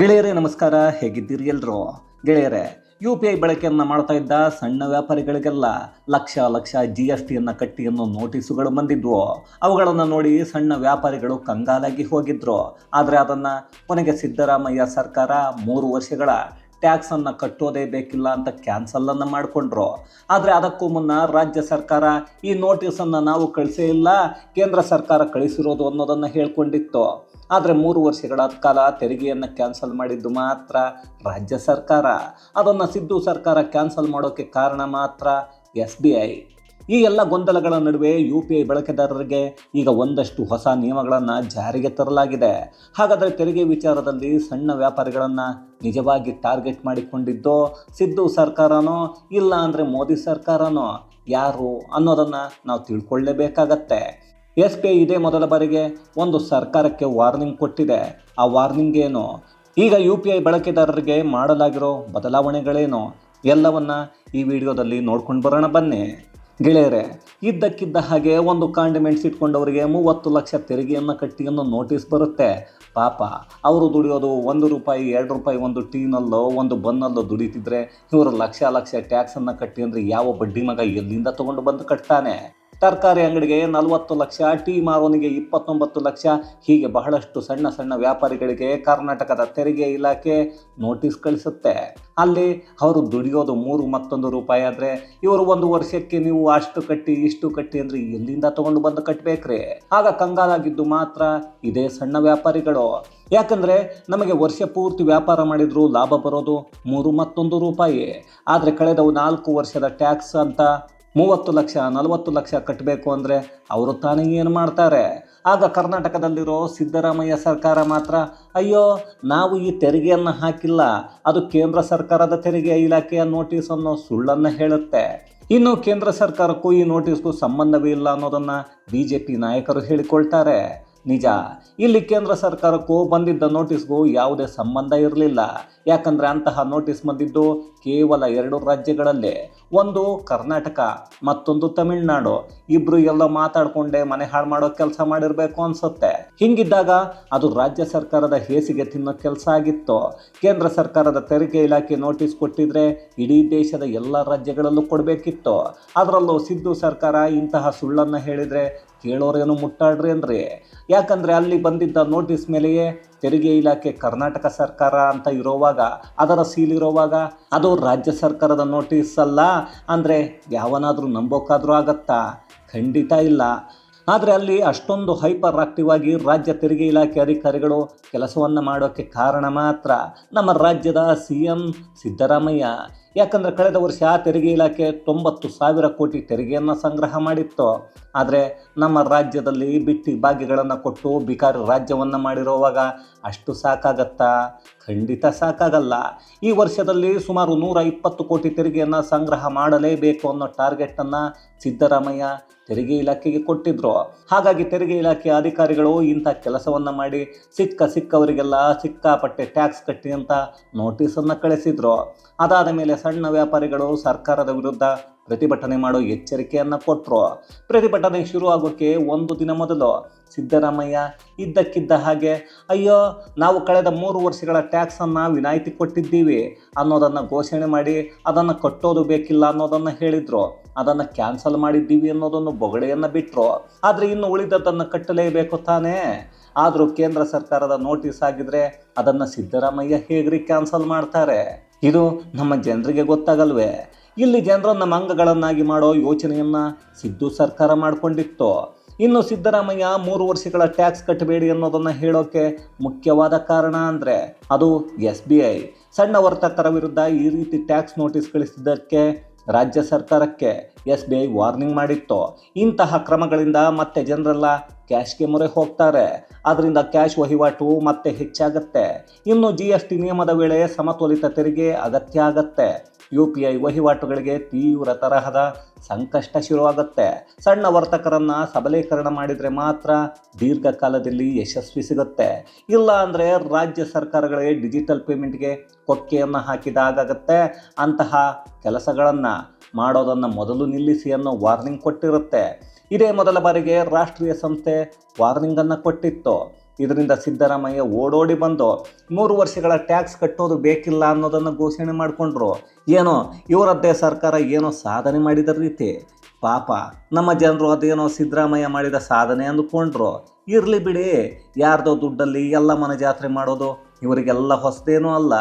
ಗೆಳೆಯರೇ, ನಮಸ್ಕಾರ. ಹೇಗಿದ್ದೀರಿ ಎಲ್ಲರೂ ಗೆಳೆಯರೇ ಯು ಪಿ ಐ ಬಳಕೆಯನ್ನು ಮಾಡ್ತಾ ಇದ್ದ ಸಣ್ಣ ವ್ಯಾಪಾರಿಗಳಿಗೆಲ್ಲ ಲಕ್ಷ ಲಕ್ಷ ಜಿ ಎಸ್ ಟಿಯನ್ನು ಕಟ್ಟಿ ಅನ್ನೋ ನೋಟಿಸುಗಳು ಬಂದಿದ್ವು. ಅವುಗಳನ್ನು ನೋಡಿ ಸಣ್ಣ ವ್ಯಾಪಾರಿಗಳು ಕಂಗಾಲಾಗಿ ಹೋಗಿದ್ರು. ಆದರೆ ಅದನ್ನು ಕೊನೆಗೆ ಸಿದ್ದರಾಮಯ್ಯ ಸರ್ಕಾರ ಮೂರು ವರ್ಷಗಳ ಟ್ಯಾಕ್ಸನ್ನು ಕಟ್ಟೋದೇ ಬೇಕಿಲ್ಲ ಅಂತ ಕ್ಯಾನ್ಸಲನ್ನು ಮಾಡಿಕೊಂಡ್ರು. ಆದರೆ ಅದಕ್ಕೂ ಮುನ್ನ ರಾಜ್ಯ ಸರ್ಕಾರ ಈ ನೋಟಿಸನ್ನು ನಾವು ಕಳಿಸೇ ಇಲ್ಲ, ಕೇಂದ್ರ ಸರ್ಕಾರ ಕಳಿಸಿರೋದು ಅನ್ನೋದನ್ನು ಹೇಳ್ಕೊಂಡಿತ್ತು. ಆದರೆ ಮೂರು ವರ್ಷಗಳ ಕಾಲ ತೆರಿಗೆಯನ್ನು ಕ್ಯಾನ್ಸಲ್ ಮಾಡಿದ್ದು ಮಾತ್ರ ರಾಜ್ಯ ಸರ್ಕಾರ. ಅದನ್ನು ಸಿದ್ದು ಸರ್ಕಾರ ಕ್ಯಾನ್ಸಲ್ ಮಾಡೋಕ್ಕೆ ಕಾರಣ ಮಾತ್ರ ಎಸ್ ಬಿ ಐ. ಈ ಎಲ್ಲ ಗೊಂದಲಗಳ ನಡುವೆ ಯು ಪಿ ಐ ಬಳಕೆದಾರರಿಗೆ ಈಗ ಒಂದಷ್ಟು ಹೊಸ ನಿಯಮಗಳನ್ನು ಜಾರಿಗೆ ತರಲಾಗಿದೆ. ಹಾಗಾದರೆ ತೆರಿಗೆ ವಿಚಾರದಲ್ಲಿ ಸಣ್ಣ ವ್ಯಾಪಾರಿಗಳನ್ನು ನಿಜವಾಗಿ ಟಾರ್ಗೆಟ್ ಮಾಡಿಕೊಂಡಿದ್ದೋ ಸಿದ್ದು ಸರ್ಕಾರನೋ, ಇಲ್ಲ ಅಂದರೆ ಮೋದಿ ಸರ್ಕಾರನೋ? ಯಾರು ಅನ್ನೋದನ್ನು ನಾವು ತಿಳ್ಕೊಳ್ಳೇಬೇಕಾಗತ್ತೆ. ಎಸ್ ಬಿ ಐ ಇದೇ ಮೊದಲ ಬಾರಿಗೆ ಒಂದು ಸರ್ಕಾರಕ್ಕೆ ವಾರ್ನಿಂಗ್ ಕೊಟ್ಟಿದೆ. ಆ ವಾರ್ನಿಂಗ್ ಏನು? ಈಗ ಯು ಪಿ ಐ ಬಳಕೆದಾರರಿಗೆ ಮಾಡಲಾಗಿರೋ ಬದಲಾವಣೆಗಳೇನು? ಎಲ್ಲವನ್ನ ಈ ವಿಡಿಯೋದಲ್ಲಿ ನೋಡ್ಕೊಂಡು ಬರೋಣ ಬನ್ನಿ. ಗೆಳೆಯರೆ, ಇದ್ದಕ್ಕಿದ್ದ ಹಾಗೆ ಒಂದು ಕಾಂಡಿಮೆಂಟ್ಸ್ ಇಟ್ಕೊಂಡವರಿಗೆ ಮೂವತ್ತು ಲಕ್ಷ ತೆರಿಗೆಯನ್ನು ಕಟ್ಟಿ ಅನ್ನೋ ನೋಟಿಸ್ ಬರುತ್ತೆ. ಪಾಪ, ಅವರು ದುಡಿಯೋದು ಒಂದು ರೂಪಾಯಿ, ಎರಡು ರೂಪಾಯಿ ಒಂದು ಟೀನಲ್ಲೋ, ಒಂದು ಬನ್ನಲ್ಲೋ ದುಡಿತಿದ್ರೆ ಇವರು ಲಕ್ಷ ಲಕ್ಷ ಟ್ಯಾಕ್ಸನ್ನು ಕಟ್ಟಿ ಅಂದರೆ ಯಾವ ಬಡ್ಡಿ ಮಗ ಎಲ್ಲಿಂದ ತೊಗೊಂಡು ಬಂದು ಕಟ್ತಾನೆ? ತರಕಾರಿ ಅಂಗಡಿಗೆ ನಲವತ್ತು ಲಕ್ಷ, ಟೀ ಮಾರೋನಿಗೆ ಇಪ್ಪತ್ತೊಂಬತ್ತು ಲಕ್ಷ. ಹೀಗೆ ಬಹಳಷ್ಟು ಸಣ್ಣ ಸಣ್ಣ ವ್ಯಾಪಾರಿಗಳಿಗೆ ಕರ್ನಾಟಕದ ತೆರಿಗೆ ಇಲಾಖೆ ನೋಟಿಸ್ ಕಳಿಸುತ್ತೆ. ಅಲ್ಲಿ ಅವರು ದುಡಿಯೋದು ಮೂರು ಮತ್ತೊಂದು ರೂಪಾಯಿ ಆದರೆ ಇವರು ಒಂದು ವರ್ಷಕ್ಕೆ ನೀವು ಅಷ್ಟು ಕಟ್ಟಿ, ಇಷ್ಟು ಕಟ್ಟಿ ಅಂದರೆ ಎಲ್ಲಿಂದ ತಗೊಂಡು ಬಂದು ಕಟ್ಟಬೇಕ್ರಿ ಆಗ ಕಂಗಾಲಾಗಿದ್ದು ಮಾತ್ರ ಇದೇ ಸಣ್ಣ ವ್ಯಾಪಾರಿಗಳು. ಯಾಕಂದರೆ ನಮಗೆ ವರ್ಷ ಪೂರ್ತಿ ವ್ಯಾಪಾರ ಮಾಡಿದ್ರು ಲಾಭ ಬರೋದು ಮೂರು ಮತ್ತೊಂದು ರೂಪಾಯಿ. ಆದರೆ ಕಳೆದವು ನಾಲ್ಕು ವರ್ಷದ ಟ್ಯಾಕ್ಸ್ ಅಂತ ಮೂವತ್ತು ಲಕ್ಷ, ನಲವತ್ತು ಲಕ್ಷ ಕಟ್ಟಬೇಕು ಅಂದರೆ ಅವರು ತಾನೇ ಏನು ಮಾಡ್ತಾರೆ? ಆಗ ಕರ್ನಾಟಕದಲ್ಲಿರೋ ಸಿದ್ದರಾಮಯ್ಯ ಸರ್ಕಾರ ಮಾತ್ರ, ಅಯ್ಯೋ, ನಾವು ಈ ತೆರಿಗೆಯನ್ನು ಹಾಕಿಲ್ಲ, ಅದು ಕೇಂದ್ರ ಸರ್ಕಾರದ ತೆರಿಗೆ ಇಲಾಖೆಯ ನೋಟಿಸ್ ಅನ್ನೋ ಸುಳ್ಳನ್ನು ಹೇಳುತ್ತೆ. ಇನ್ನು ಕೇಂದ್ರ ಸರ್ಕಾರಕ್ಕೂ ಈ ನೋಟಿಸ್ಗೂ ಸಂಬಂಧವೇ ಇಲ್ಲ ಅನ್ನೋದನ್ನು ಬಿ ಜೆ ಪಿ ನಾಯಕರು ಹೇಳಿಕೊಳ್ತಾರೆ. ನಿಜ. ಇಲ್ಲಿ ಕೇಂದ್ರ ಸರ್ಕಾರಕ್ಕೂ ಬಂದಿದ್ದ ನೋಟಿಸ್ಗೂ ಯಾವುದೇ ಸಂಬಂಧ ಇರಲಿಲ್ಲ. ಯಾಕಂದರೆ ಅಂತಹ ನೋಟಿಸ್ ಬಂದಿದ್ದು ಕೇವಲ ಎರಡು ರಾಜ್ಯಗಳಲ್ಲೇ. ಒಂದು ಕರ್ನಾಟಕ, ಮತ್ತೊಂದು ತಮಿಳುನಾಡು. ಇಬ್ಬರು ಎಲ್ಲ ಮಾತಾಡಿಕೊಂಡೇ ಮನೆ ಹಾಳು ಮಾಡೋ ಕೆಲಸ ಮಾಡಿರಬೇಕು ಅನ್ಸುತ್ತೆ. ಹಿಂಗಿದ್ದಾಗ ಅದು ರಾಜ್ಯ ಸರ್ಕಾರದ ಹೇಸಿಗೆ ತಿನ್ನೋ ಕೆಲಸ ಆಗಿತ್ತು. ಕೇಂದ್ರ ಸರ್ಕಾರದ ತೆರಿಗೆ ಇಲಾಖೆ ನೋಟಿಸ್ ಕೊಟ್ಟಿದ್ರೆ ಇಡೀ ದೇಶದ ಎಲ್ಲ ರಾಜ್ಯಗಳಲ್ಲೂ ಕೊಡಬೇಕಿತ್ತು. ಅದರಲ್ಲೂ ಸಿದ್ದು ಸರ್ಕಾರ ಇಂತಹ ಸುಳ್ಳನ್ನು ಹೇಳಿದರೆ ಕೇಳೋರೇನು ಮುಟ್ಟಾಡ್ರಿ ಅಂದ್ರಿ. ಯಾಕಂದರೆ ಅಲ್ಲಿ ಬಂದಿದ್ದ ನೋಟಿಸ್ ಮೇಲೆಯೇ ತೆರಿಗೆ ಇಲಾಖೆ ಕರ್ನಾಟಕ ಸರ್ಕಾರ ಅಂತ ಇರೋವಾಗ, ಅದರ ಸೀಲ್ ಇರೋವಾಗ, ಅದು ರಾಜ್ಯ ಸರ್ಕಾರದ ನೋಟಿಸ್ ಅಲ್ಲ. ಅಂದರೆ ಯಾವನಾದರೂ ನಂಬೋಕ್ಕಾದರೂ ಆಗತ್ತಾ? ಖಂಡಿತ ಇಲ್ಲ. ಆದರೆ ಅಲ್ಲಿ ಅಷ್ಟೊಂದು ಹೈಪರ್ ಆಕ್ಟಿವ್ ಆಗಿ ರಾಜ್ಯ ತೆರಿಗೆ ಇಲಾಖೆ ಅಧಿಕಾರಿಗಳು ಕೆಲಸವನ್ನು ಮಾಡೋಕ್ಕೆ ಕಾರಣ ಮಾತ್ರ ನಮ್ಮ ರಾಜ್ಯದ ಸಿ ಎಂ ಸಿದ್ದರಾಮಯ್ಯ. ಯಾಕಂದರೆ ಕಳೆದ ವರ್ಷ ಆ ತೆರಿಗೆ ಇಲಾಖೆ ತೊಂಬತ್ತು ಸಾವಿರ ಕೋಟಿ ತೆರಿಗೆಯನ್ನು ಸಂಗ್ರಹ ಮಾಡಿತ್ತು. ಆದರೆ ನಮ್ಮ ರಾಜ್ಯದಲ್ಲಿ ಬಿಟ್ಟಿ ಭಾಗ್ಯಗಳನ್ನು ಕೊಟ್ಟು ಬಿಕಾರಿ ರಾಜ್ಯವನ್ನು ಮಾಡಿರುವಾಗ ಅಷ್ಟು ಸಾಕಾಗತ್ತಾ? ಖಂಡಿತ ಸಾಕಾಗಲ್ಲ. ಈ ವರ್ಷದಲ್ಲಿ ಸುಮಾರು ನೂರ ಇಪ್ಪತ್ತು ಕೋಟಿ ತೆರಿಗೆಯನ್ನು ಸಂಗ್ರಹ ಮಾಡಲೇಬೇಕು ಅನ್ನೋ ಟಾರ್ಗೆಟನ್ನು ಸಿದ್ದರಾಮಯ್ಯ ತೆರಿಗೆ ಇಲಾಖೆಗೆ ಕೊಟ್ಟಿದ್ರು. ಹಾಗಾಗಿ ತೆರಿಗೆ ಇಲಾಖೆ ಅಧಿಕಾರಿಗಳು ಇಂಥ ಕೆಲಸವನ್ನು ಮಾಡಿ ಸಿಕ್ಕ ಸಿಕ್ಕವರಿಗೆಲ್ಲ ಸಿಕ್ಕಾಪಟ್ಟೆ ಟ್ಯಾಕ್ಸ್ ಕಟ್ಟಿ ಅಂತ ನೋಟಿಸನ್ನು ಕಳಿಸಿದ್ರು. ಅದಾದ ಮೇಲೆ ಸಣ್ಣ ವ್ಯಾಪಾರಿಗಳು ಸರ್ಕಾರದ ವಿರುದ್ಧ ಪ್ರತಿಭಟನೆ ಮಾಡೋ ಎಚ್ಚರಿಕೆಯನ್ನು ಕೊಟ್ಟರು ಪ್ರತಿಭಟನೆ ಶುರು ಆಗೋಕ್ಕೆ ಒಂದು ದಿನ ಮೊದಲು ಸಿದ್ದರಾಮಯ್ಯ ಇದ್ದಕ್ಕಿದ್ದ ಹಾಗೆ, ಅಯ್ಯೋ, ನಾವು ಕಳೆದ ಮೂರು ವರ್ಷಗಳ ಟ್ಯಾಕ್ಸನ್ನು ವಿನಾಯಿತಿ ಕೊಟ್ಟಿದ್ದೀವಿ ಅನ್ನೋದನ್ನು ಘೋಷಣೆ ಮಾಡಿ ಅದನ್ನು ಕಟ್ಟೋದು ಬೇಕಿಲ್ಲ ಅನ್ನೋದನ್ನು ಹೇಳಿದರು. ಅದನ್ನು ಕ್ಯಾನ್ಸಲ್ ಮಾಡಿದ್ದೀವಿ ಅನ್ನೋದನ್ನು ಬೊಗಳೆಯನ್ನು ಬಿಟ್ಟರು ಆದರೆ ಇನ್ನು ಉಳಿದದ್ದನ್ನು ಕಟ್ಟಲೇಬೇಕು ತಾನೇ. ಆದರೂ ಕೇಂದ್ರ ಸರ್ಕಾರದ ನೋಟಿಸ್ ಆಗಿದ್ರೆ ಅದನ್ನು ಸಿದ್ದರಾಮಯ್ಯ ಹೇಗ್ರಿ ಕ್ಯಾನ್ಸಲ್ ಮಾಡ್ತಾರೆ? ಇದು ನಮ್ಮ ಜನರಿಗೆ ಗೊತ್ತಾಗಲ್ವೇ? ಇಲ್ಲಿ ಜನರನ್ನು ನಮ್ಮ ಅಂಗಗಳನ್ನಾಗಿ ಮಾಡೋ ಯೋಚನೆಯನ್ನು ಸಿದ್ದು ಸರ್ಕಾರ ಮಾಡಿಕೊಂಡಿತ್ತು. ಇನ್ನು ಸಿದ್ದರಾಮಯ್ಯ ಮೂರು ವರ್ಷಗಳ ಟ್ಯಾಕ್ಸ್ ಕಟ್ಟಬೇಡಿ ಅನ್ನೋದನ್ನು ಹೇಳೋಕೆ ಮುಖ್ಯವಾದ ಕಾರಣ ಅಂದರೆ ಅದು ಎಸ್ ಬಿ ಐ. ಸಣ್ಣ ವರ್ತಕರ ವಿರುದ್ಧ ಈ ರೀತಿ ಟ್ಯಾಕ್ಸ್ ನೋಟಿಸ್ ಕಳಿಸಿದ್ದಕ್ಕೆ ರಾಜ್ಯ ಸರ್ಕಾರಕ್ಕೆ ಎಸ್ ಬಿ ಐ ವಾರ್ನಿಂಗ್ ಮಾಡಿತ್ತು. ಇಂತಹ ಕ್ರಮಗಳಿಂದ ಮತ್ತೆ ಜನರೆಲ್ಲ ಕ್ಯಾಶ್ಗೆ ಮೊರೆ ಹೋಗ್ತಾರೆ. ಅದರಿಂದ ಕ್ಯಾಶ್ ವಹಿವಾಟು ಮತ್ತೆ ಹೆಚ್ಚಾಗತ್ತೆ. ಇನ್ನು ಜಿ ಎಸ್ ಟಿ ನಿಯಮದ ವೇಳೆ ಸಮತೋಲಿತ ತೆರಿಗೆ ಅಗತ್ಯ ಆಗತ್ತೆ. ಯು ಪಿ ಐ ವಹಿವಾಟುಗಳಿಗೆ ತೀವ್ರ ತರಹದ ಸಂಕಷ್ಟ ಶುರುವಾಗುತ್ತೆ. ಸಣ್ಣ ವರ್ತಕರನ್ನು ಸಬಲೀಕರಣ ಮಾಡಿದರೆ ಮಾತ್ರ ದೀರ್ಘಕಾಲದಲ್ಲಿ ಯಶಸ್ವಿ ಸಿಗುತ್ತೆ. ಇಲ್ಲ ಅಂದರೆ ರಾಜ್ಯ ಸರ್ಕಾರಗಳಿಗೆ ಡಿಜಿಟಲ್ ಪೇಮೆಂಟ್ಗೆ ಕೊಕ್ಕೆಯನ್ನು ಹಾಕಿದಾಗತ್ತೆ ಅಂತಹ ಕೆಲಸಗಳನ್ನು ಮಾಡೋದನ್ನು ಮೊದಲು ನಿಲ್ಲಿಸಿ ಅನ್ನೋ ವಾರ್ನಿಂಗ್ ಕೊಟ್ಟಿರುತ್ತೆ. ಇದೇ ಮೊದಲ ಬಾರಿಗೆ ರಾಷ್ಟ್ರೀಯ ಸಂಸ್ಥೆ ವಾರ್ನಿಂಗನ್ನು ಕೊಟ್ಟಿತ್ತು. ಇದರಿಂದ ಸಿದ್ದರಾಮಯ್ಯ ಓಡೋಡಿ ಬಂದು ಮೂರು ವರ್ಷಗಳ ಟ್ಯಾಕ್ಸ್ ಕಟ್ಟೋದು ಬೇಕಿಲ್ಲ ಅನ್ನೋದನ್ನು ಘೋಷಣೆ ಮಾಡಿಕೊಂಡ್ರು. ಏನೋ ಇವರದ್ದೇ ಸರ್ಕಾರ ಏನೋ ಸಾಧನೆ ಮಾಡಿದ ರೀತಿ. ಪಾಪ, ನಮ್ಮ ಜನರು ಅದೇನೋ ಸಿದ್ದರಾಮಯ್ಯ ಮಾಡಿದ ಸಾಧನೆ ಅಂದುಕೊಂಡ್ರು. ಇರಲಿ ಬಿಡಿ, ಯಾರ್ದೋ ದುಡ್ಡಲ್ಲಿ ಎಲ್ಲ ಮನೆ ಜಾತ್ರೆ ಮಾಡೋದು ಇವರಿಗೆಲ್ಲ ಹೊಸದೇನೂ ಅಲ್ಲ.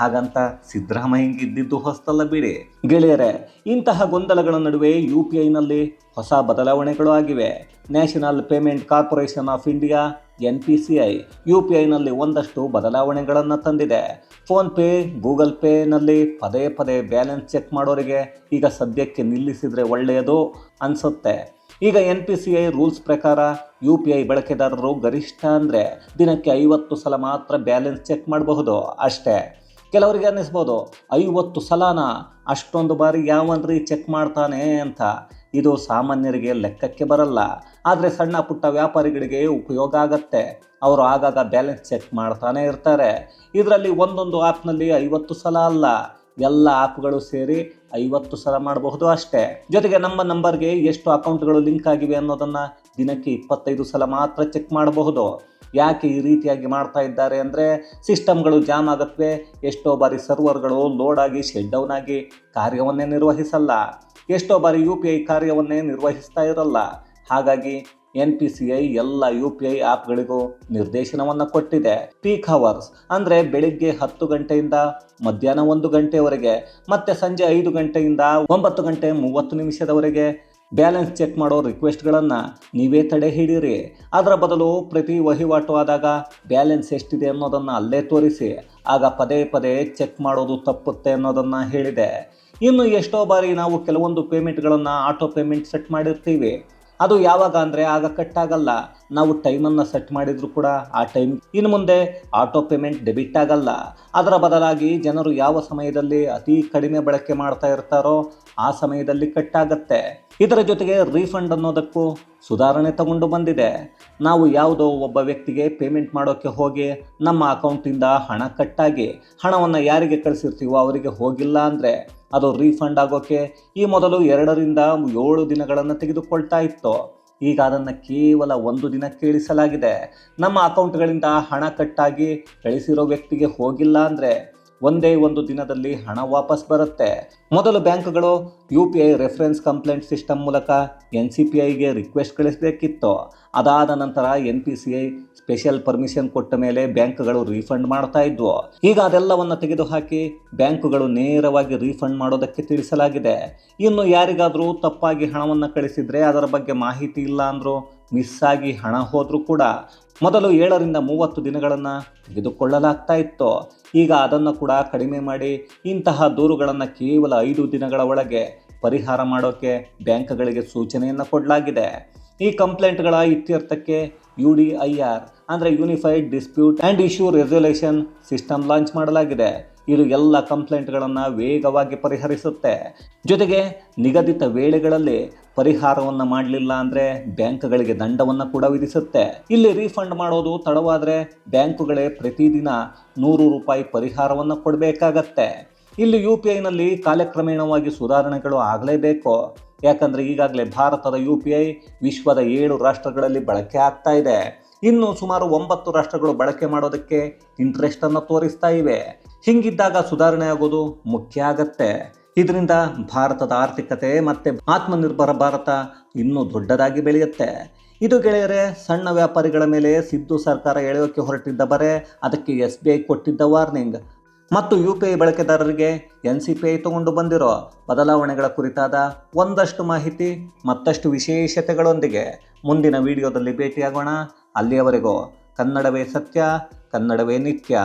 ಹಾಗಂತ ಸಿದ್ದರಾಮಯ್ಯ ಇದ್ದಿದ್ದು ಹೊಸ್ತಲ್ಲ ಬಿಡಿ. ಗೆಳೆಯರೆ, ಇಂತಹ ಗೊಂದಲಗಳ ನಡುವೆ ಯು ಪಿ ಐನಲ್ಲಿ ಹೊಸ ಬದಲಾವಣೆಗಳು ಆಗಿವೆ. National payment corporation of India N P C I, U P ಐನಲ್ಲಿ ಒಂದಷ್ಟು ಬದಲಾವಣೆಗಳನ್ನು ತಂದಿದೆ. ಫೋನ್ಪೇ ಗೂಗಲ್ ಪೇನಲ್ಲಿ ಪದೇ ಪದೇ ಬ್ಯಾಲೆನ್ಸ್ ಚೆಕ್ ಮಾಡೋರಿಗೆ ಈಗ ಸದ್ಯಕ್ಕೆ ನಿಲ್ಲಿಸಿದರೆ ಒಳ್ಳೆಯದು ಅನಿಸುತ್ತೆ. ಈಗ N P C I rules ಪ್ರಕಾರ ಯು ಪಿ ಐ ಬಳಕೆದಾರರು ಗರಿಷ್ಠ ಅಂದರೆ ದಿನಕ್ಕೆ ಐವತ್ತು ಸಲ ಮಾತ್ರ ಬ್ಯಾಲೆನ್ಸ್ ಚೆಕ್ ಮಾಡಬಹುದು ಅಷ್ಟೇ. ಕೆಲವರಿಗೆ ಅನ್ನಿಸ್ಬೋದು, ಐವತ್ತು ಸಲನ? ಅಷ್ಟೊಂದು ಬಾರಿ ಯಾವನ್ರಿ ಚೆಕ್ ಮಾಡ್ತಾನೆ ಅಂತ. ಇದು ಸಾಮಾನ್ಯರಿಗೆ ಲೆಕ್ಕಕ್ಕೆ ಬರಲ್ಲ. ಆದರೆ ಸಣ್ಣ ಪುಟ್ಟ ವ್ಯಾಪಾರಿಗಳಿಗೆ ಉಪಯೋಗ ಆಗತ್ತೆ. ಅವರು ಆಗಾಗ ಬ್ಯಾಲೆನ್ಸ್ ಚೆಕ್ ಮಾಡ್ತಾನೆ ಇರ್ತಾರೆ. ಇದರಲ್ಲಿ ಒಂದೊಂದು ಆ್ಯಪ್ನಲ್ಲಿ ಐವತ್ತು ಸಲ ಅಲ್ಲ. ಎಲ್ಲ ಆ್ಯಪ್ಗಳು ಸೇರಿ ಐವತ್ತು ಸಲ ಮಾಡಬಹುದು ಅಷ್ಟೇ. ಜೊತೆಗೆ ನಮ್ಮ ನಂಬರ್ಗೆ ಎಷ್ಟು ಅಕೌಂಟ್ಗಳು ಲಿಂಕ್ ಆಗಿವೆ ಅನ್ನೋದನ್ನು ದಿನಕ್ಕೆ ಇಪ್ಪತ್ತೈದು ಸಲ ಮಾತ್ರ ಚೆಕ್ ಮಾಡಬಹುದು. ಯಾಕೆ ಈ ರೀತಿಯಾಗಿ ಮಾಡ್ತಾ ಇದ್ದಾರೆ ಅಂದರೆ ಸಿಸ್ಟಮ್ಗಳು ಜಾಮ್ ಆಗುತ್ತವೆ ಎಷ್ಟೋ ಬಾರಿ ಸರ್ವರ್ಗಳು ಲೋಡ್ ಆಗಿ ಶೆಡ್ ಡೌನ್ ಆಗಿ ಕಾರ್ಯವನ್ನೇ ನಿರ್ವಹಿಸಲ್ಲ. ಎಷ್ಟೋ ಬಾರಿ ಯು ಪಿ ಐ ಕಾರ್ಯವನ್ನೇ ನಿರ್ವಹಿಸ್ತಾ ಇರಲ್ಲ. ಹಾಗಾಗಿ ಎನ್ ಪಿ ಸಿ ಐ ಎಲ್ಲ ಯು ಪಿ ಐ ಆ್ಯಪ್ಗಳಿಗೂ ನಿರ್ದೇಶನವನ್ನು ಕೊಟ್ಟಿದೆ. ಪೀಕ್ ಅವರ್ಸ್ ಅಂದರೆ ಬೆಳಿಗ್ಗೆ ಹತ್ತು ಗಂಟೆಯಿಂದ ಮಧ್ಯಾಹ್ನ ಒಂದು ಗಂಟೆವರೆಗೆ ಮತ್ತು ಸಂಜೆ ಐದು ಗಂಟೆಯಿಂದ ಒಂಬತ್ತು ಗಂಟೆ ಮೂವತ್ತು ನಿಮಿಷದವರೆಗೆ ಬ್ಯಾಲೆನ್ಸ್ ಚೆಕ್ ಮಾಡೋ ರಿಕ್ವೆಸ್ಟ್ಗಳನ್ನು ನೀವೇ ತಡೆ ಹಿಡೀರಿ. ಅದರ ಬದಲು ಪ್ರತಿ ವಹಿವಾಟು ಆದಾಗ ಬ್ಯಾಲೆನ್ಸ್ ಎಷ್ಟಿದೆ ಅನ್ನೋದನ್ನು ಅಲ್ಲೇ ತೋರಿಸಿ. ಆಗ ಪದೇ ಪದೇ ಚೆಕ್ ಮಾಡೋದು ತಪ್ಪುತ್ತೆ ಅನ್ನೋದನ್ನು ಹೇಳಿದೆ. ಇನ್ನು ಎಷ್ಟೋ ಬಾರಿ ನಾವು ಕೆಲವೊಂದು ಪೇಮೆಂಟ್ಗಳನ್ನು ಆಟೋ ಪೇಮೆಂಟ್ ಸೆಟ್ ಮಾಡಿರ್ತೀವಿ. ಅದು ಯಾವಾಗ ಅಂದರೆ ಆಗ ಕಟ್ ಆಗಲ್ಲ ನಾವು ಟೈಮನ್ನು ಸೆಟ್ ಮಾಡಿದರೂ ಕೂಡ ಆ ಟೈಮ್ ಇನ್ನು ಮುಂದೆ ಆಟೋ ಪೇಮೆಂಟ್ ಡೆಬಿಟ್ ಆಗಲ್ಲ. ಅದರ ಬದಲಾಗಿ ಜನರು ಯಾವ ಸಮಯದಲ್ಲಿ ಅತಿ ಕಡಿಮೆ ಬಳಕೆ ಮಾಡ್ತಾ ಇರ್ತಾರೋ ಆ ಸಮಯದಲ್ಲಿ ಕಟ್ ಆಗತ್ತೆ ಇದರ ಜೊತೆಗೆ ರೀಫಂಡ್ ಅನ್ನೋದಕ್ಕೂ ಸುಧಾರಣೆ ತಗೊಂಡು ಬಂದಿದೆ. ನಾವು ಯಾವುದೋ ಒಬ್ಬ ವ್ಯಕ್ತಿಗೆ ಪೇಮೆಂಟ್ ಮಾಡೋಕ್ಕೆ ಹೋಗಿ ನಮ್ಮ ಅಕೌಂಟಿಂದ ಹಣ ಕಟ್ಟಾಗಿ ಹಣವನ್ನು ಯಾರಿಗೆ ಕಳಿಸಿರ್ತೀವೋ ಅವರಿಗೆ ಹೋಗಿಲ್ಲ ಅಂದರೆ ಅದು ರೀಫಂಡ್ ಆಗೋಕ್ಕೆ ಈ ಮೊದಲು ಎರಡರಿಂದ ಏಳು ದಿನಗಳನ್ನು ತೆಗೆದುಕೊಳ್ತಾ ಇತ್ತು. ಈಗ ಅದನ್ನು ಕೇವಲ ಒಂದು ದಿನ ಕೇಳಿಸಲಾಗಿದೆ ನಮ್ಮ ಅಕೌಂಟ್ಗಳಿಂದ ಹಣ ಕಟ್ಟಾಗಿ ಕಳಿಸಿರೋ ವ್ಯಕ್ತಿಗೆ ಹೋಗಿಲ್ಲ ಅಂದರೆ ಒಂದೇ ಒಂದು ದಿನದಲ್ಲಿ ಹಣ ವಾಪಸ್ ಬರುತ್ತೆ. ಮೊದಲು ಬ್ಯಾಂಕ್ಗಳು U P I reference complaint system ಮೂಲಕ ಎನ್ ಸಿ ಪಿ ಐಗೆ ರಿಕ್ವೆಸ್ಟ್ ಕಳಿಸಬೇಕಿತ್ತು. ಅದಾದ ನಂತರ N P C I special permission ಕೊಟ್ಟ ಮೇಲೆ ಬ್ಯಾಂಕ್ಗಳು ರೀಫಂಡ್ ಮಾಡ್ತಾ ಇದ್ವು. ಈಗ ಅದೆಲ್ಲವನ್ನು ತೆಗೆದುಹಾಕಿ ಬ್ಯಾಂಕ್ಗಳು ನೇರವಾಗಿ ರೀಫಂಡ್ ಮಾಡೋದಕ್ಕೆ ತಿಳಿಸಲಾಗಿದೆ. ಇನ್ನು ಯಾರಿಗಾದರೂ ತಪ್ಪಾಗಿ ಹಣವನ್ನು ಕಳಿಸಿದರೆ ಅದರ ಬಗ್ಗೆ ಮಾಹಿತಿ ಇಲ್ಲ ಅಂದರೂ ಮಿಸ್ ಆಗಿ ಹಣ ಹೋದರೂ ಕೂಡ ಮೊದಲು ಏಳರಿಂದ ಮೂವತ್ತು ದಿನಗಳನ್ನು ತೆಗೆದುಕೊಳ್ಳಲಾಗ್ತಾ ಇತ್ತು. ಈಗ ಅದನ್ನು ಕೂಡ ಕಡಿಮೆ ಮಾಡಿ ಇಂತಹ ದೂರುಗಳನ್ನು ಕೇವಲ ಐದು ದಿನಗಳ ಒಳಗೆ ಪರಿಹಾರ ಮಾಡೋಕ್ಕೆ ಬ್ಯಾಂಕ್ಗಳಿಗೆ ಸೂಚನೆಯನ್ನು ಕೊಡಲಾಗಿದೆ. ಈ ಕಂಪ್ಲೇಂಟ್ಗಳ ಇತ್ಯರ್ಥಕ್ಕೆ ಯು ಡಿ ಐ ಆರ್ ಅಂದರೆ unified dispute and issue resolution system launch ಮಾಡಲಾಗಿದೆ. ಇದು ಎಲ್ಲ ಕಂಪ್ಲೇಂಟ್ಗಳನ್ನು ವೇಗವಾಗಿ ಪರಿಹರಿಸುತ್ತೆ. ಜೊತೆಗೆ ನಿಗದಿತ ವೇಳೆಗಳಲ್ಲಿ ಪರಿಹಾರವನ್ನು ಮಾಡಲಿಲ್ಲ ಅಂದರೆ ಬ್ಯಾಂಕ್ಗಳಿಗೆ ದಂಡವನ್ನು ಕೂಡ ವಿಧಿಸುತ್ತೆ. ಇಲ್ಲಿ ರೀಫಂಡ್ ಮಾಡೋದು ತಡವಾದರೆ ಬ್ಯಾಂಕುಗಳೇ ಪ್ರತಿದಿನ ನೂರು ರೂಪಾಯಿ ಪರಿಹಾರವನ್ನು ಕೊಡಬೇಕಾಗತ್ತೆ. ಇಲ್ಲಿ ಯು ಪಿ ಐನಲ್ಲಿ ಕಾಲಕ್ರಮೇಣವಾಗಿ ಸುಧಾರಣೆಗಳು ಆಗಲೇಬೇಕು. ಯಾಕಂದರೆ ಈಗಾಗಲೇ ಭಾರತದ ಯು ಪಿ ಐ ವಿಶ್ವದ ಏಳು ರಾಷ್ಟ್ರಗಳಲ್ಲಿ ಬಳಕೆ ಆಗ್ತಾ ಇದೆ. ಇನ್ನು ಸುಮಾರು ಒಂಬತ್ತು ರಾಷ್ಟ್ರಗಳು ಬಳಕೆ ಮಾಡೋದಕ್ಕೆ ಇಂಟ್ರೆಸ್ಟನ್ನು ತೋರಿಸ್ತಾ ಇವೆ. ಹಿಂಗಿದ್ದಾಗ ಸುಧಾರಣೆ ಆಗೋದು ಮುಖ್ಯ ಆಗತ್ತೆ. ಇದರಿಂದ ಭಾರತದ ಆರ್ಥಿಕತೆ ಮತ್ತು ಆತ್ಮನಿರ್ಭರ ಭಾರತ ಇನ್ನೂ ದೊಡ್ಡದಾಗಿ ಬೆಳೆಯುತ್ತೆ. ಇದು ಗೆಳೆಯರೆ, ಸಣ್ಣ ವ್ಯಾಪಾರಿಗಳ ಮೇಲೆ ಸಿದ್ದು ಸರ್ಕಾರ ಎಳೆಯೋಕ್ಕೆ ಹೊರಟಿದ್ದ ಬರೆ, ಅದಕ್ಕೆ ಎಸ್ ಬಿ ಐ ಕೊಟ್ಟಿದ್ದ ವಾರ್ನಿಂಗ್. ಮತ್ತು ಯು ಪಿ ಐ ಬಳಕೆದಾರರಿಗೆ ಎನ್ ಸಿ ಪಿ ಐ ತಗೊಂಡು ಬಂದಿರೋ ಬದಲಾವಣೆಗಳ ಕುರಿತಾದ ಒಂದಷ್ಟು ಮಾಹಿತಿ, ಮತ್ತಷ್ಟು ವಿಶೇಷತೆಗಳೊಂದಿಗೆ ಮುಂದಿನ ವಿಡಿಯೋದಲ್ಲಿ ಭೇಟಿಯಾಗೋಣ. ಅಲ್ಲಿಯವರೆಗೂ ಕನ್ನಡವೇ ಸತ್ಯ, ಕನ್ನಡವೇ ನಿತ್ಯ.